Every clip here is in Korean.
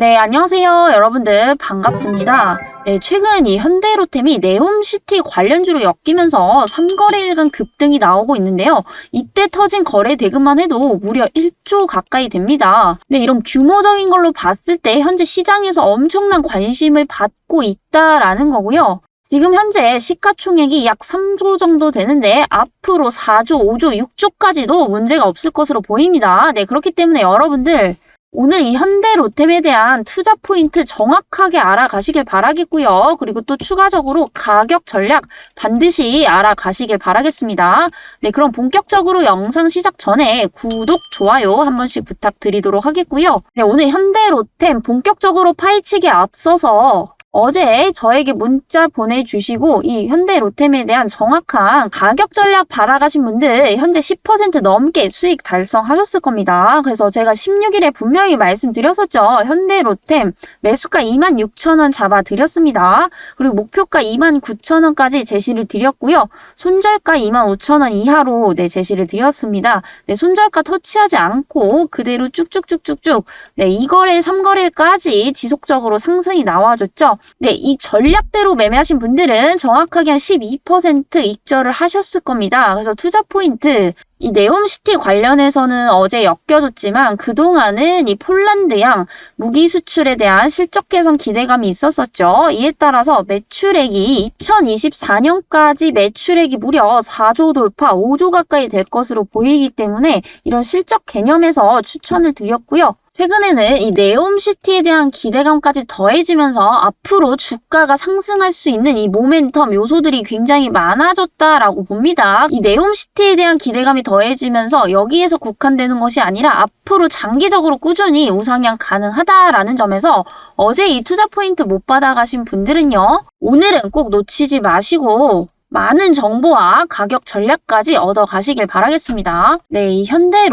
네, 안녕하세요. 여러분들 반갑습니다. 네, 최근 이 현대로템이 네옴시티 관련주로 엮이면서 3거래일간 급등이 나오고 있는데요. 이때 터진 거래 대금만 해도 무려 1조 가까이 됩니다. 네, 이런 규모적인 걸로 봤을 때 현재 시장에서 엄청난 관심을 받고 있다라는 거고요. 지금 현재 시가총액이 약 3조 정도 되는데 앞으로 4조, 5조, 6조까지도 문제가 없을 것으로 보입니다. 네, 그렇기 때문에 여러분들 오늘 이 현대 로템에 대한 투자 포인트 정확하게 알아가시길 바라겠고요. 그리고 또 추가적으로 가격 전략 반드시 알아가시길 바라겠습니다. 네, 그럼 본격적으로 영상 시작 전에 구독, 좋아요 한 번씩 부탁드리도록 하겠고요. 네, 오늘 현대 로템 본격적으로 파헤치기에 앞서서 어제 저에게 문자 보내주시고 이 현대 로템에 대한 정확한 가격 전략 받아가신 분들 현재 10% 넘게 수익 달성하셨을 겁니다. 그래서 제가 16일에 분명히 말씀드렸었죠. 현대 로템 매수가 26,000원 잡아드렸습니다. 그리고 목표가 29,000원까지 제시를 드렸고요. 손절가 25,000원 이하로 네, 제시를 드렸습니다. 네, 손절가 터치하지 않고 그대로 쭉쭉쭉쭉쭉 네, 2거래, 3거래까지 지속적으로 상승이 나와줬죠. 네, 이 전략대로 매매하신 분들은 정확하게 한 12% 익절을 하셨을 겁니다. 그래서 투자 포인트, 이 네옴시티 관련해서는 어제 엮여줬지만 그동안은 이 폴란드양 무기 수출에 대한 실적 개선 기대감이 있었었죠. 이에 따라서 매출액이 2024년까지 매출액이 무려 4조 돌파, 5조 가까이 될 것으로 보이기 때문에 이런 실적 개념에서 추천을 드렸고요. 최근에는 이 네옴시티에 대한 기대감까지 더해지면서 앞으로 주가가 상승할 수 있는 이 모멘텀 요소들이 굉장히 많아졌다라고 봅니다. 이 네옴시티에 대한 기대감이 더해지면서 여기에서 국한되는 것이 아니라 앞으로 장기적으로 꾸준히 우상향 가능하다라는 점에서 어제 이 투자 포인트 못 받아가신 분들은요. 오늘은 꼭 놓치지 마시고 많은 정보와 가격 전략까지 얻어 가시길 바라겠습니다. 네, 이 현대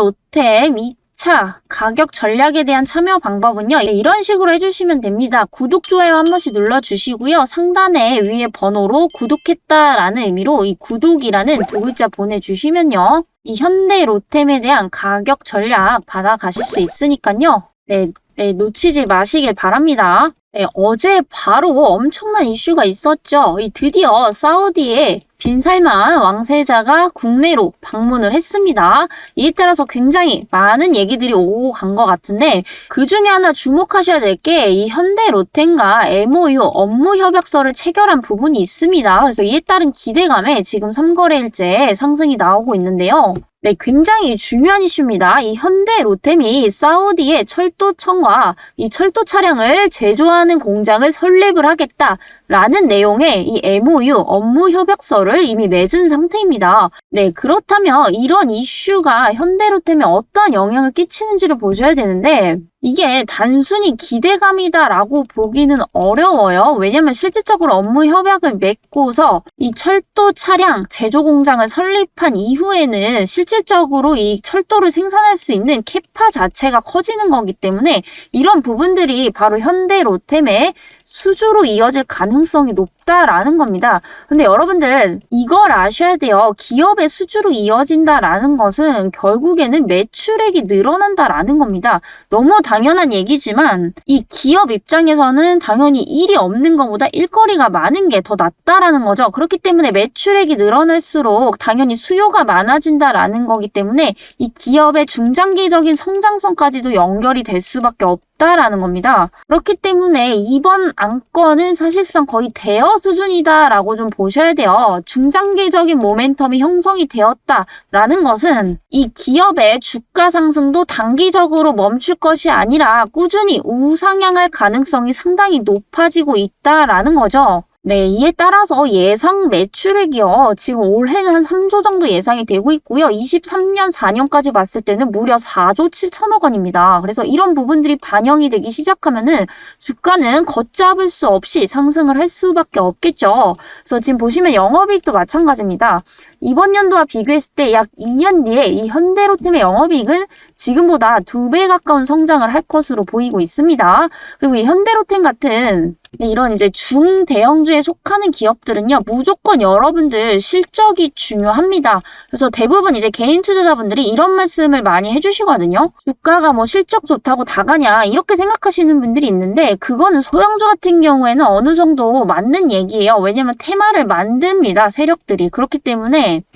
이 차, 가격 전략에 대한 참여 방법은요. 네, 이런 식으로 해주시면 됩니다. 구독, 좋아요 한 번씩 눌러주시고요. 상단에 위에 번호로 구독했다라는 의미로 이 구독이라는 두 글자 보내주시면요. 이 현대 로템에 대한 가격 전략 받아가실 수 있으니까요. 네, 네, 놓치지 마시길 바랍니다. 네, 어제 바로 엄청난 이슈가 있었죠. 이 드디어 사우디에 빈살만 왕세자가 국내로 방문을 했습니다. 이에 따라서 굉장히 많은 얘기들이 오고 간 것 같은데 그 중에 하나 주목하셔야 될 게 이 현대 로텐과 MOU 업무 협약서를 체결한 부분이 있습니다. 그래서 이에 따른 기대감에 지금 3거래일째 상승이 나오고 있는데요. 네, 굉장히 중요한 이슈입니다. 이 현대 로템이 사우디의 철도청과 이 철도 차량을 제조하는 공장을 설립을 하겠다 라는 내용의 이 MOU 업무 협약서를 이미 맺은 상태입니다. 네, 그렇다면 이런 이슈가 현대 로템에 어떠한 영향을 끼치는지를 보셔야 되는데 이게 단순히 기대감이다라고 보기는 어려워요. 왜냐면 실질적으로 업무 협약을 맺고서 이 철도 차량 제조 공장을 설립한 이후에는 실질적으로 이 철도를 생산할 수 있는 캐파 자체가 커지는 거기 때문에 이런 부분들이 바로 현대 로템의 수주로 이어질 가능성이 높다라는 겁니다. 근데 여러분들 이걸 아셔야 돼요. 기업의 수주로 이어진다라는 것은 결국에는 매출액이 늘어난다라는 겁니다. 너무 당연한 얘기지만 이 기업 입장에서는 당연히 일이 없는 것보다 일거리가 많은 게 더 낫다라는 거죠. 그렇기 때문에 매출액이 늘어날수록 당연히 수요가 많아진다라는 거기 때문에 이 기업의 중장기적인 성장성까지도 연결이 될 수밖에 없다 라는 겁니다. 그렇기 때문에 이번 안건은 사실상 거의 대여 수준이다라고 좀 보셔야 돼요. 중장기적인 모멘텀이 형성이 되었다라는 것은 이 기업의 주가 상승도 단기적으로 멈출 것이 아니라 꾸준히 우상향할 가능성이 상당히 높아지고 있다라는 거죠. 네, 이에 따라서 예상 매출액이요. 지금 올해는 한 3조 정도 예상이 되고 있고요. 23년, 4년까지 봤을 때는 무려 4조 7천억 원입니다. 그래서 이런 부분들이 반영이 되기 시작하면은 주가는 걷잡을 수 없이 상승을 할 수밖에 없겠죠. 그래서 지금 보시면 영업이익도 마찬가지입니다. 이번 연도와 비교했을 때 약 2년 뒤에 이 현대로템의 영업이익은 지금보다 두 배 가까운 성장을 할 것으로 보이고 있습니다. 그리고 이 현대로템 같은 네, 이런 이제 중대형주에 속하는 기업들은요, 무조건 여러분들 실적이 중요합니다. 그래서 대부분 이제 개인 투자자분들이 이런 말씀을 많이 해주시거든요. 주가가 뭐 실적 좋다고 다 가냐, 이렇게 생각하시는 분들이 있는데, 그거는 소형주 같은 경우에는 어느 정도 맞는 얘기예요. 왜냐면 테마를 만듭니다, 세력들이. 그렇기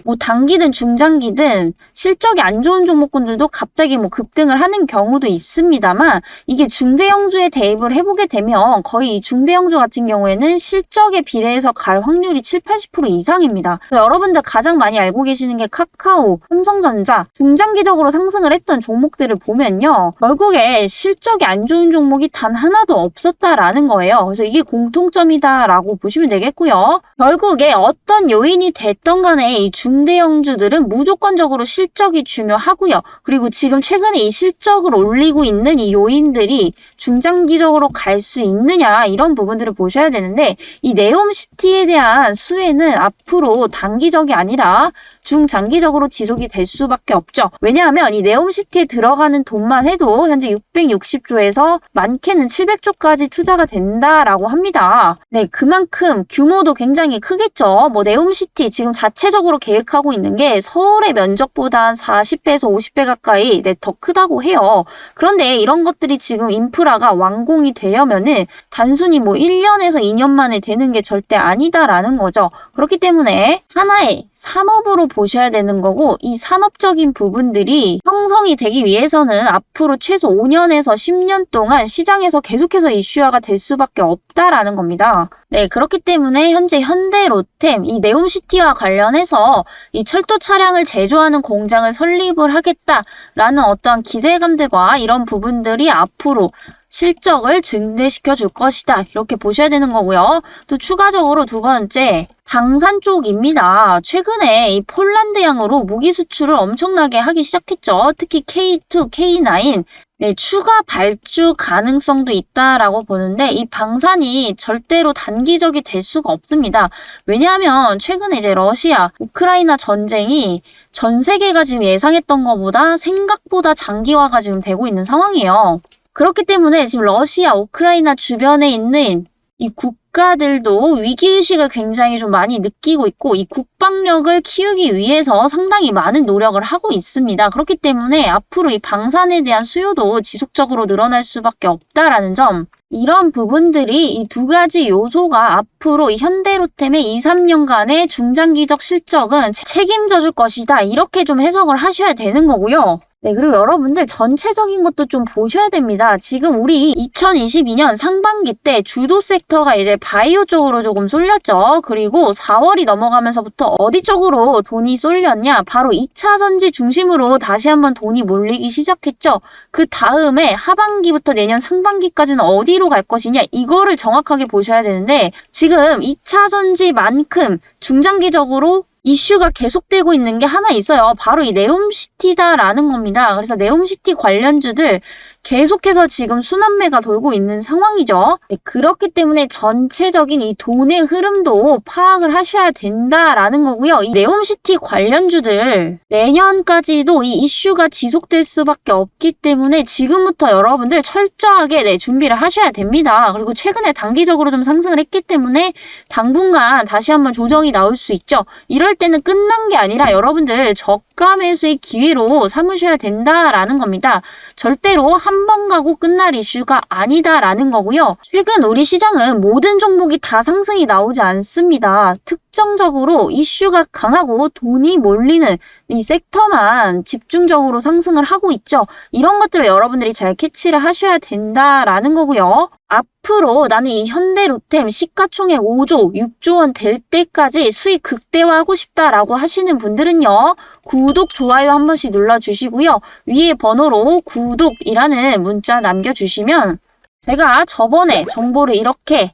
뭐 단기든 중장기든 실적이 안 좋은 종목군들도 갑자기 뭐 급등을 하는 경우도 있습니다만, 이게 중대형주에 대입을 해보게 되면 거의 이 중대형주 같은 경우에는 실적에 비례해서 갈 확률이 7, 80% 이상입니다. 여러분들 가장 많이 알고 계시는 게 카카오, 삼성전자, 중장기적으로 상승을 했던 종목들을 보면요. 결국에 실적이 안 좋은 종목이 단 하나도 없었다라는 거예요. 그래서 이게 공통점이다라고 보시면 되겠고요. 결국에 어떤 요인이 됐던 간에 이 중대형주들은 무조건적으로 실적이 중요하고요. 그리고 지금 최근에 이 실적을 올리고 있는 이 요인들이 중장기적으로 갈 수 있느냐 이런 부분들을 보셔야 되는데 이 네옴시티에 대한 수혜는 앞으로 단기적이 아니라 중장기적으로 지속이 될 수밖에 없죠. 왜냐하면 이 네옴시티에 들어가는 돈만 해도 현재 660조에서 많게는 700조까지 투자가 된다라고 합니다. 네, 그만큼 규모도 굉장히 크겠죠. 뭐 네옴시티 지금 자체적으로 계획하고 있는 게 서울의 면적보다 한 40배에서 50배 가까이 네, 더 크다고 해요. 그런데 이런 것들이 지금 인프라가 완공이 되려면은 단순히 뭐 1년에서 2년 만에 되는 게 절대 아니다라는 거죠. 그렇기 때문에 하나의 산업으로 보셔야 되는 거고 이 산업적인 부분들이 형성이 되기 위해서는 앞으로 최소 5년에서 10년 동안 시장에서 계속해서 이슈화가 될 수밖에 없다라는 겁니다. 네, 그렇기 때문에 현재 현대 로템 이 네옴시티와 관련해서 이 철도 차량을 제조하는 공장을 설립을 하겠다라는 어떠한 기대감들과 이런 부분들이 앞으로 실적을 증대시켜 줄 것이다. 이렇게 보셔야 되는 거고요. 또 추가적으로 두 번째, 방산 쪽입니다. 최근에 이 폴란드 양으로 무기 수출을 엄청나게 하기 시작했죠. 특히 K2, K9, 네, 추가 발주 가능성도 있다라고 보는데 이 방산이 절대로 단기적이 될 수가 없습니다. 왜냐하면 최근에 이제 러시아, 우크라이나 전쟁이 전 세계가 지금 예상했던 것보다 생각보다 장기화가 지금 되고 있는 상황이에요. 그렇기 때문에 지금 러시아, 우크라이나 주변에 있는 이 국가들도 위기의식을 굉장히 좀 많이 느끼고 있고 이 국방력을 키우기 위해서 상당히 많은 노력을 하고 있습니다. 그렇기 때문에 앞으로 이 방산에 대한 수요도 지속적으로 늘어날 수밖에 없다라는 점 이런 부분들이 이 두 가지 요소가 앞으로 이 현대로템의 2, 3년간의 중장기적 실적은 책임져 줄 것이다. 이렇게 좀 해석을 하셔야 되는 거고요. 네, 그리고 여러분들 전체적인 것도 좀 보셔야 됩니다. 지금 우리 2022년 상반기 때 주도 섹터가 이제 바이오 쪽으로 조금 쏠렸죠. 그리고 4월이 넘어가면서부터 어디 쪽으로 돈이 쏠렸냐? 바로 2차 전지 중심으로 다시 한번 돈이 몰리기 시작했죠. 그 다음에 하반기부터 내년 상반기까지는 어디로 갈 것이냐? 이거를 정확하게 보셔야 되는데 지금 2차 전지만큼 중장기적으로 이슈가 계속되고 있는 게 하나 있어요. 바로 이 네옴시티다라는 겁니다. 그래서 네옴시티 관련주들 계속해서 지금 순환매가 돌고 있는 상황이죠. 네, 그렇기 때문에 전체적인 이 돈의 흐름도 파악을 하셔야 된다라는 거고요. 이 네옴시티 관련주들 내년까지도 이 이슈가 지속될 수밖에 없기 때문에 지금부터 여러분들 철저하게 네, 준비를 하셔야 됩니다. 그리고 최근에 단기적으로 좀 상승을 했기 때문에 당분간 다시 한번 조정이 나올 수 있죠. 이럴 때는 끝난 게 아니라 여러분들 저가 매수의 기회로 삼으셔야 된다라는 겁니다. 절대로 한 번 가고 끝날 이슈가 아니다라는 거고요. 최근 우리 시장은 모든 종목이 다 상승이 나오지 않습니다. 특정적으로 이슈가 강하고 돈이 몰리는 이 섹터만 집중적으로 상승을 하고 있죠. 이런 것들을 여러분들이 잘 캐치를 하셔야 된다라는 거고요. 앞으로 나는 이 현대로템 시가총액 5조, 6조 원 될 때까지 수익 극대화하고 싶다라고 하시는 분들은요. 구독, 좋아요 한 번씩 눌러주시고요. 위에 번호로 구독이라는 문자 남겨주시면 제가 저번에 정보를 이렇게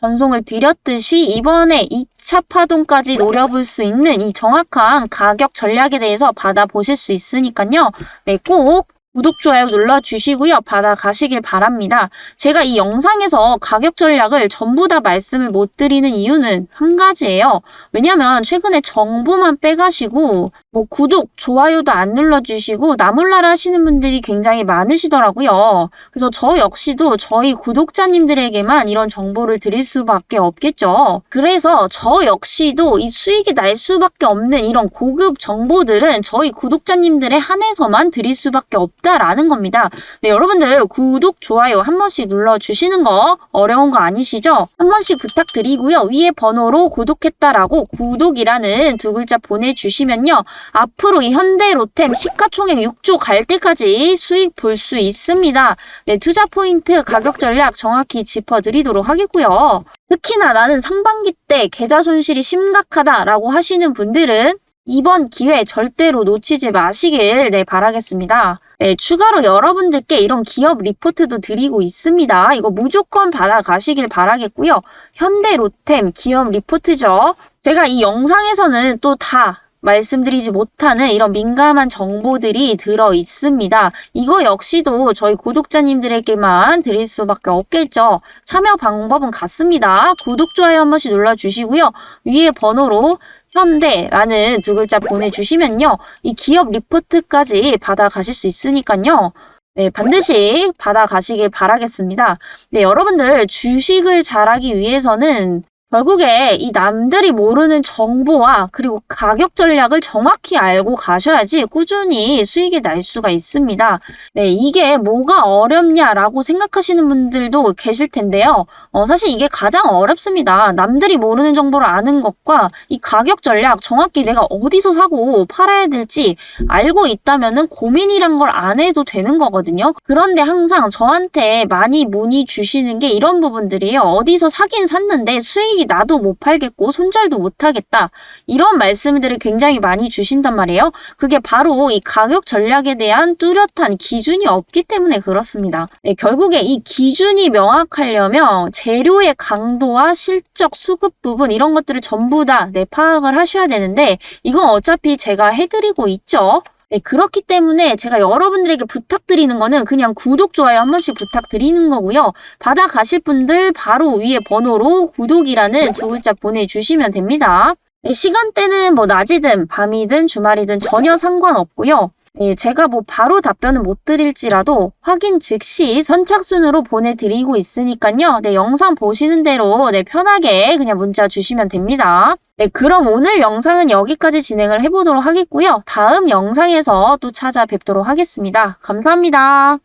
전송을 드렸듯이 이번에 2차 파동까지 노려볼 수 있는 이 정확한 가격 전략에 대해서 받아보실 수 있으니까요. 네, 꼭 구독, 좋아요 눌러주시고요. 받아가시길 바랍니다. 제가 이 영상에서 가격 전략을 전부 다 말씀을 못 드리는 이유는 한 가지예요. 왜냐면 최근에 정보만 빼가시고 뭐 구독, 좋아요도 안 눌러주시고 나몰라라 하시는 분들이 굉장히 많으시더라고요. 그래서 저 역시도 저희 구독자님들에게만 이런 정보를 드릴 수밖에 없겠죠. 그래서 저 역시도 이 수익이 날 수밖에 없는 이런 고급 정보들은 저희 구독자님들에 한해서만 드릴 수밖에 없다라는 겁니다. 네, 여러분들 구독, 좋아요 한 번씩 눌러주시는 거 어려운 거 아니시죠? 한 번씩 부탁드리고요. 위에 번호로 구독했다라고 구독이라는 두 글자 보내주시면요. 앞으로 이 현대로템 시가총액 6조 갈 때까지 수익 볼 수 있습니다. 네, 투자 포인트 가격 전략 정확히 짚어드리도록 하겠고요. 특히나 나는 상반기 때 계좌 손실이 심각하다라고 하시는 분들은 이번 기회 절대로 놓치지 마시길 네, 바라겠습니다. 네, 추가로 여러분들께 이런 기업 리포트도 드리고 있습니다. 이거 무조건 받아가시길 바라겠고요. 현대 로템 기업 리포트죠. 제가 이 영상에서는 또 다 말씀드리지 못하는 이런 민감한 정보들이 들어 있습니다. 이거 역시도 저희 구독자님들에게만 드릴 수밖에 없겠죠. 참여 방법은 같습니다. 구독, 좋아요 한 번씩 눌러주시고요. 위에 번호로 현대라는 두 글자 보내주시면요. 이 기업 리포트까지 받아가실 수 있으니까요. 네, 반드시 받아가시길 바라겠습니다. 네, 여러분들 주식을 잘하기 위해서는 결국에 이 남들이 모르는 정보와 그리고 가격 전략을 정확히 알고 가셔야지 꾸준히 수익이 날 수가 있습니다. 네, 이게 뭐가 어렵냐라고 생각하시는 분들도 계실 텐데요. 어, 사실 이게 가장 어렵습니다. 남들이 모르는 정보를 아는 것과 이 가격 전략 정확히 내가 어디서 사고 팔아야 될지 알고 있다면은 고민이란 걸 안 해도 되는 거거든요. 그런데 항상 저한테 많이 문의 주시는 게 이런 부분들이에요. 어디서 사긴 샀는데 수익이 나도 못 팔겠고 손절도 못 하겠다. 이런 말씀들을 굉장히 많이 주신단 말이에요. 그게 바로 이 가격 전략에 대한 뚜렷한 기준이 없기 때문에 그렇습니다. 네, 결국에 이 기준이 명확하려면 재료의 강도와 실적 수급 부분 이런 것들을 전부 다 네, 파악을 하셔야 되는데 이건 어차피 제가 해드리고 있죠. 네, 그렇기 때문에 제가 여러분들에게 부탁드리는 거는 그냥 구독, 좋아요 한 번씩 부탁드리는 거고요. 받아가실 분들 바로 위에 번호로 구독이라는 두 글자 보내주시면 됩니다. 네, 시간대는 뭐 낮이든 밤이든 주말이든 전혀 상관없고요. 예, 제가 뭐 바로 답변은 못 드릴지라도 확인 즉시 선착순으로 보내드리고 있으니까요. 네, 영상 보시는 대로 네, 편하게 그냥 문자 주시면 됩니다. 네, 그럼 오늘 영상은 여기까지 진행을 해보도록 하겠고요. 다음 영상에서 또 찾아뵙도록 하겠습니다. 감사합니다.